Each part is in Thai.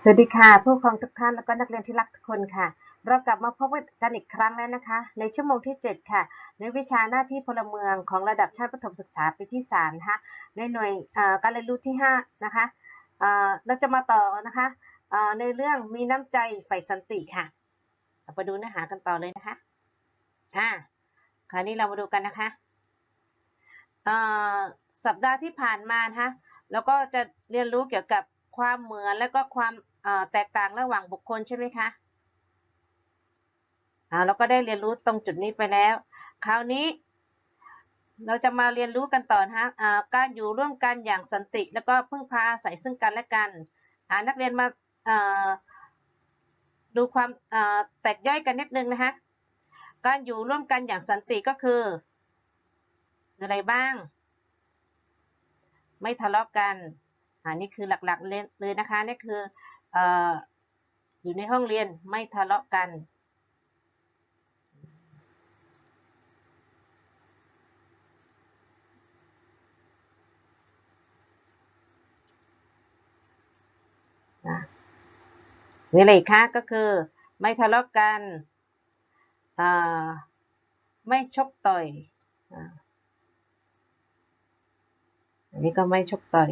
สวัสดีค่ะผู้ปกครองทุกท่านแล้วก็นักเรียนที่รักทุกคนค่ะ เรากลับมาพบกันอีกครั้งแล้วนะคะ ในชั่วโมงที่ 7 ค่ะ ในวิชาหน้าที่พลเมืองของระดับชั้นประถมศึกษาปีที่3นะคะในหน่วยการเรียนรู้ที่ 5 นะคะเเราจะมาต่อนะคะในเรื่องมีน้ำใจใฝ่สันติค่ะเราไปดูเนื้อหากันต่อเลยนะคะอ่าคราวนี้เรามาดูกันนะคะสัปดาห์ที่ผ่านมานะคะแล้วก็จะเรียนรู้เกี่ยวกับ ความเหมือนและก็ความแตกต่างระหว่างบุคคลใช่ไหมคะเราก็ได้เรียนรู้ตรงจุดนี้ไปแล้ว คราวนี้ เราจะมาเรียนรู้กันต่อนะการอยู่ร่วมกันอย่างสันติ แล้วก็พึ่งพาอาศัยซึ่งกันและกันนักเรียนมาดูความแตกย่อยกันนิดนึงนะคะการอยู่ร่วมกันอย่างสันติก็คือ อะไรบ้าง ไม่ทะเลาะกัน อันนี้คือหลักๆเลยนะคะนี่คือออยู่ในห้องเรียนไม่ทะเลาะกันนะมีอะไรคะก็คือไม่ทะเลาะกันไม่ชกต่อยอันนี้ก็ไม่ชกต่อย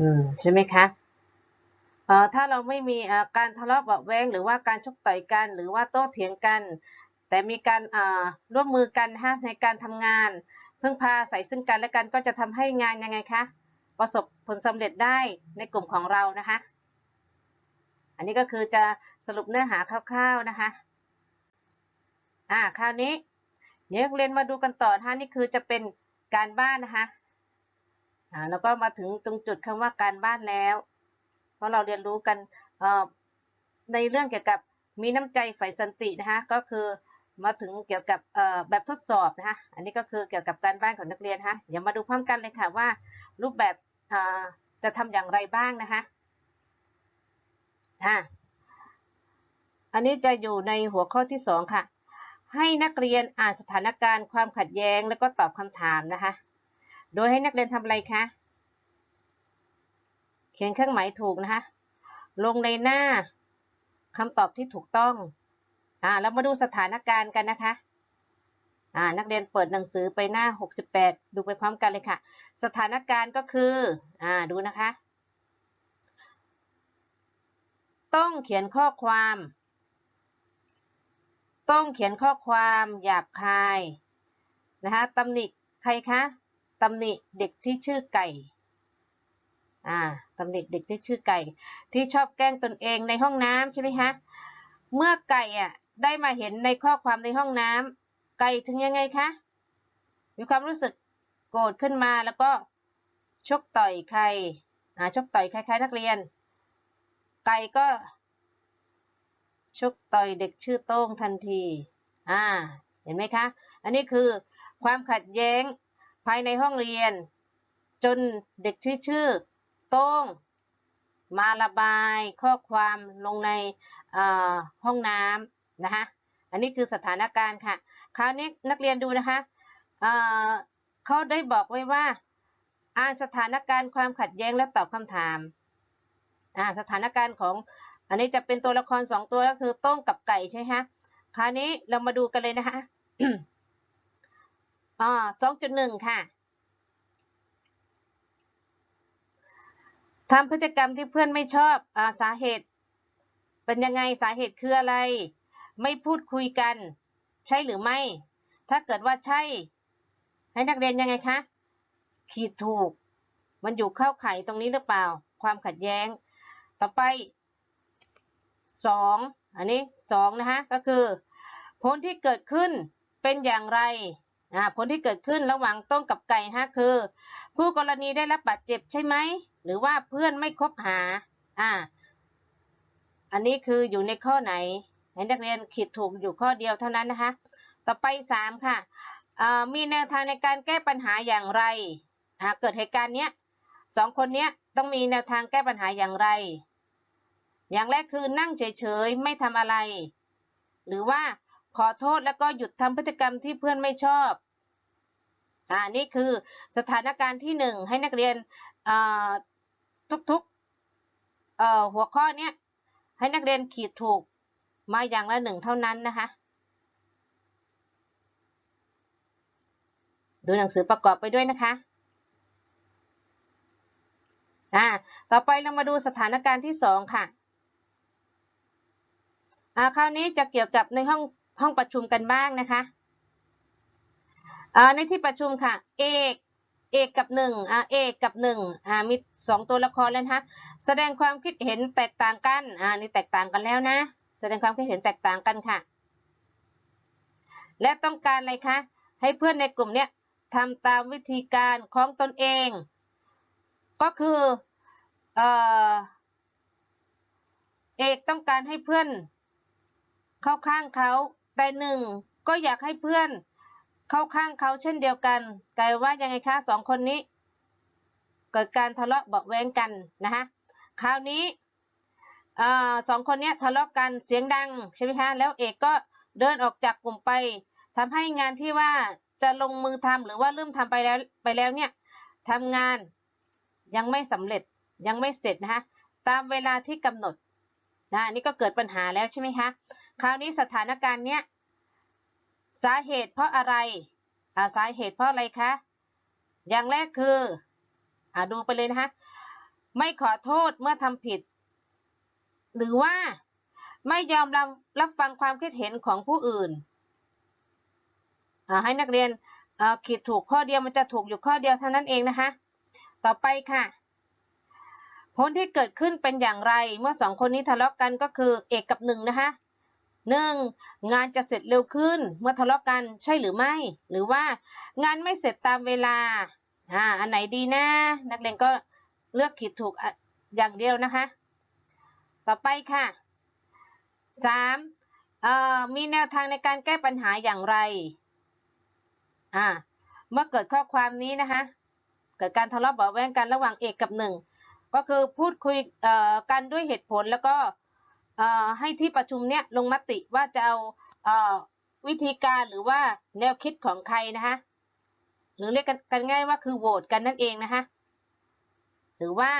อืมใช่ไหมคะเอ่อถ้าเราไม่มีเอ่อการทะเลาะเบาะแว้งหรือว่าการชกต่อยกัน หรือว่าโต้เถียงกัน แต่มีการเอ่อร่วมมือกันฮะในการทำงาน พึ่งพาอาศัยซึ่งกันและกันก็จะทำให้งานยังไงคะประสบผลสำเร็จได้ในกลุ่มของเรานะคะ อันนี้ก็คือจะสรุปเนื้อหาคร่าวๆนะคะอ่าคราวนี้เดี๋ยวเรียนมาดูกันต่อนะคะนี่คือจะเป็นการบ้านนะคะ แล้วก็มาถึงตรงจุดคำว่าการบ้านแล้ว เพราะเราเรียนรู้กันเอ่อในเรื่องเกี่ยวกับมีน้ำใจใฝ่สันตินะคะก็คือมาถึงเกี่ยวกับเอ่อแบบทดสอบนะคะอันนี้ก็คือเกี่ยวกับการบ้านของนักเรียนะคะเดี๋ยวมาดูพร้อมกันเลยค่ะว่า รูปแบบอ่อจะทำอย่างไรบ้างนะคะอ่าอันนี้จะอยู่ในหัวข้อที่สองค่ะ ให้นักเรียนอ่านสถานการณ์ความขัดแย้ง แล้วก็ตอบคำถามนะคะ โดยให้นักเรียนทำอะไรคะ เขียนเครื่องหมายถูกนะคะ ลงในหน้าคำตอบที่ถูกต้อง อ่าแล้วมาดูสถานการณ์กันนะคะ อ่า นักเรียนเปิดหนังสือไปหน้า 68 ดูไปพร้อมกันเลยค่ะ สถานการณ์ก็คือ อ่า ดูนะคะ ต้องเขียนข้อความ ต้องเขียนข้อความหยาบคาย นะคะตำหนิใครคะ ตำหนิเด็กที่ชื่อไก่อ่าตำหนิเด็กที่ชื่อไก่ ที่ชอบแกล้งตนเองในห้องน้ำใช่ไหมคะเมื่อไก่อะได้มาเห็นในข้อความในห้องน้ำไก่ถึงยังไงคะมีความรู้สึกโกรธขึ้นมาแล้วก็ชกต่อยใครอ่าชกต่อยใครๆนักเรียน ไก่ก็ชกต่อยเด็กชื่อโต้งทันที อ่า เห็นไหมคะ อันนี้คือความขัดแย้ง ภายในห้องเรียน จนเด็กที่ชื่อโต้งมาระบายข้อความลงในห้องน้ำนะคะอันนี้คือสถานการณ์ค่ะ คราวนี้นักเรียนดูนะคะเเขาได้บอกไว้ว่า อ่านสถานการณ์ความขัดแย้งและตอบคำถามอ่าสถานการณ์ของ อันนี้จะเป็นตัวละครสองตัวก็คือต้งกับไก่ใช่ไหมคะ คราวนี้เรามาดูกันเลยนะคะ อ่าสองจุดหนึ่งค่ะทำพฤติกรรมที่เพื่อนไม่ชอบอาสาเหตุ เป็นยังไงสาเหตุคืออะไร ไม่พูดคุยกัน ใช่หรือไม่ ถ้าเกิดว่าใช่ ให้นักเรียนยังไงคะ ขีดถูก มันอยู่เข้าไข่ตรงนี้หรือเปล่า ความขัดแย้ง ต่อไปสองอันนี้สองนะคะ ก็คือ ผลที่เกิดขึ้นเป็นอย่างไร ผลที่เกิดขึ้นระหว่างต้มกับไก่นะคือ ผู้กรณีได้รับบาดเจ็บใช่ไหม หรือว่าเพื่อนไม่คบหาอ่าอันนี้คืออยู่ในข้อไหนให้นักเรียนขีดถูกอยู่ข้อเดียวเท่านั้นนะคะ ต่อไปสามค่ะมีแนวทางในการแก้ปัญหาอย่างไรเกิดเหตุการณ์เนี้ยสองคนเนี้ยต้องมีแนวทางแก้ปัญหาอย่างไร อย่างแรกคือนั่งเฉยๆ ไม่ทำอะไร หรือว่า ขอโทษแล้วก็หยุดทำพฤติกรรมที่เพื่อนไม่ชอบอ่านี่คือสถานการณ์ที่หนึ่งให้นักเรียนทุกๆหัวข้อเนี้ยให้นักเรียนขีดถูกมาอย่างละหนึ่งเท่านั้นนะคะ ดูหนังสือประกอบไปด้วยนะคะอ่าต่อไปเรามาดูสถานการณ์ที่สองค่ะอ่าคราวนี้จะเกี่ยวกับในห้อง ห้องประชุมกันบ้างนะคะในที่ประชุมค่ะ เอกเอกกับหนึ่งอ่าเอกกับหนึ่งอ่ามีสองตัวละครแล้วนะคะแสดงความคิดเห็นแตกต่างกันอ่านี่แตกต่างกันแล้วนะ แสดงความคิดเห็นแตกต่างกันค่ะ และต้องการอะไรคะให้เพื่อนในกลุ่มเนี้ยทำตามวิธีการของตนเอง ก็คือเออเอกต้องการให้เพื่อนเข้าข้างเขา แต่หนึ่งก็อยากให้เพื่อนเข้าข้างเขาเช่นเดียวกันกลายว่ายังไงคะสองคนนี้ เกิดการทะเลาะเบาแวงกันนะคะคราวนี้สองคนนี้ทะเลาะกันเสียงดังใช่ไหมคะแล้วเอกก็เดินออกจากกลุ่มไปทำให้งานที่ว่าจะลงมือทำหรือว่าเริ่มทำไปแล้วไปแล้วเนี่ยทำงานยังไม่สำเร็จยังไม่เสร็จนะคะตามเวลาที่กำหนด นะนี่ก็เกิดปัญหาแล้วใช่ไหมคะ คราวนี้สถานการณ์เนี้ยสาเหตุเพราะอะไรอ่าสาเหตุเพราะอะไรคะ อย่างแรกคืออ่าดูไปเลยนะคะ ไม่ขอโทษเมื่อทำผิด หรือว่าไม่ยอมรับรับฟังความคิดเห็นของผู้อื่น ให้นักเรียนขีดถูกข้อเดียวมันจะถูกอยู่ข้อเดียวเท่านั้นเองนะคะ ต่อไปค่ะ ผลที่เกิดขึ้นเป็นอย่างไร เมื่อสองคนนี้ทะเลาะกันก็คือเอกกับหนึ่งนะคะหนึ่งงานจะเสร็จเร็วขึ้น เมื่อทะเลาะกันใช่หรือไม่ หรือว่างานไม่เสร็จตามเวลาอ่าอันไหนดีนะ นักเรียนก็เลือกขีดถูกอย่างเดียวนะคะ ต่อไปค่ะสามมีแนวทางในการแก้ปัญหาอย่างไรอ่าเมื่อเกิดข้อความนี้นะคะ เกิดการทะเลาะเบาแวงกันระหว่างเอกกับหนึ่ง ก็คือพูดคุยกันด้วยเหตุผลแล้วก็ให้ที่ประชุมเนี้ยลงมติว่าจะเอาวิธีการหรือว่าแนวคิดของใครนะคะหรือเรียกกันง่ายว่าคือโหวตกันนั่นเองนะคะหรือว่า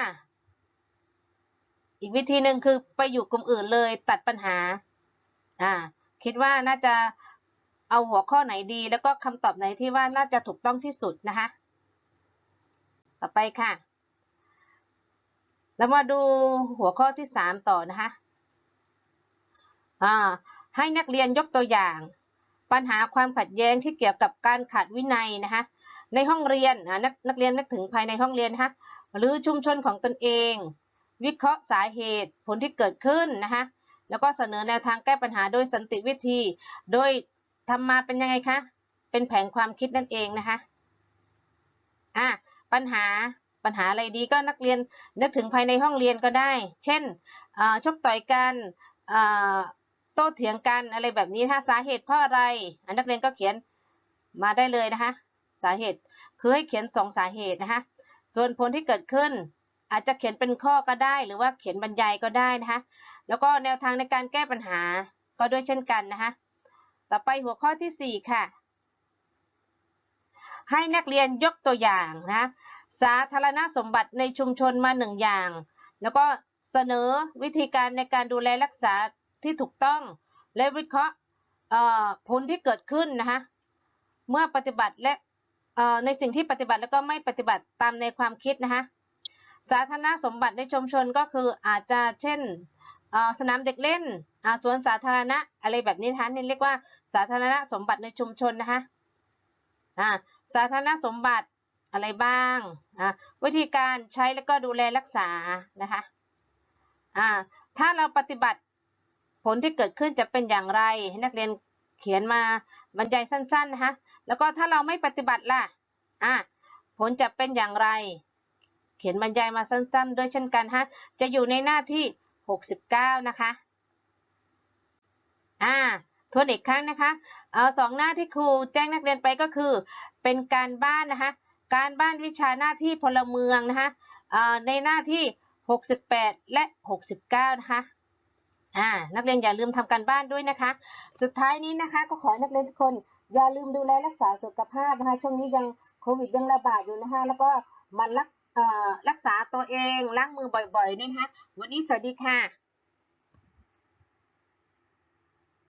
อีกวิธีหนึ่งคือไปอยู่กลุ่มอื่นเลยตัดปัญหาอ่าคิดว่าน่าจะเอาหัวข้อไหนดี แล้วก็คำตอบไหนที่ว่าน่าจะถูกต้องที่สุดนะคะ ต่อไปค่ะ แล้วมาดูหัวข้อที่3ต่อนะคะให้นักเรียนยกตัวอย่าง ปัญหาความขัดแย้งที่เกี่ยวกับการขาดวินัยนะคะในห้องเรียนนักนักเรียนนึกถึงภายในห้องเรียนนะคะหรือชุมชนของตนเอง วิเคราะห์สาเหตุผลที่เกิดขึ้นนะคะแล้วก็เสนอแนวทางแก้ปัญหาโดยสันติวิธี โดยทำมาเป็นยังไงคะเป็นแผนความคิดนั่นเองนะคะอะปัญหา ปัญหาอะไรดีก็นักเรียนนึกถึงภายในห้องเรียนก็ได้ เช่นชกต่อยกันโต้เถียงกันอะไรแบบนี้ถ้าสาเหตุเพราะอะไรนักเรียนก็เขียนมาได้เลยนะคะ สาเหตุคือให้เขียนสองสาเหตุนะคะส่วนผลที่เกิดขึ้น อาจจะเขียนเป็นข้อก็ได้ หรือว่าเขียนบรรยายก็ได้นะคะแล้วก็แนวทางในการแก้ปัญหาก็ด้วยเช่นกันนะคะต่อไปหัวข้อที่ 4 ค่ะ ให้นักเรียนยกตัวอย่างนะ สาธารณสมบัติในชุมชนมาหนึ่งอย่าง แล้วก็เสนอวิธีการในการดูแลรักษาที่ถูกต้องและวิเคราะห์ผลที่เกิดขึ้นนะคะเมื่อปฏิบัติและในสิ่งที่ปฏิบัติแล้วก็ไม่ปฏิบัติตามในความคิดนะคะสาธารณสมบัติในชุมชนก็คืออาจจะเช่นสนามเด็กเล่นสวนสาธารณะอะไรแบบนี้นะคะนี่เรียกว่าสาธารณสมบัติในชุมชนนะคะสาธารณสมบัติ อะไรบ้างวิธีการใช้แล้วก็ดูแลรักษานะคะอ่าถ้าเราปฏิบัติผลที่เกิดขึ้นจะเป็นอย่างไรให้นักเรียนเขียนมาบรรยายสั้นๆนะคะแล้วก็ถ้าเราไม่ปฏิบัติล่ะอ่าผลจะเป็นอย่างไร เขียนบรรยายมาสั้นๆ ด้วยเช่นกันฮะจะอยู่ในหน้าที่ 69 นะคะอ่าทวนอีกครั้งนะคะเอาสองหน้าที่ครูแจ้งนักเรียนไปก็คือ เป็นการบ้านนะคะ การบ้านวิชาหน้าที่พลเมืองนะคะในหน้าที่ 68 และ 69 นะคะอ่านักเรียนอย่าลืมทำการบ้านด้วยนะคะ สุดท้ายนี้นะคะ ก็ขอให้นักเรียนทุกคนอย่าลืมดูแลรักษาสุขภาพนะคะช่วงนี้ยังโควิดยังระบาดอยู่นะคะแล้วก็มันรักเอ่อรักษาตัวเองล้างมือบ่อยๆด้วยนะคะวันนี้สวัสดีค่ะ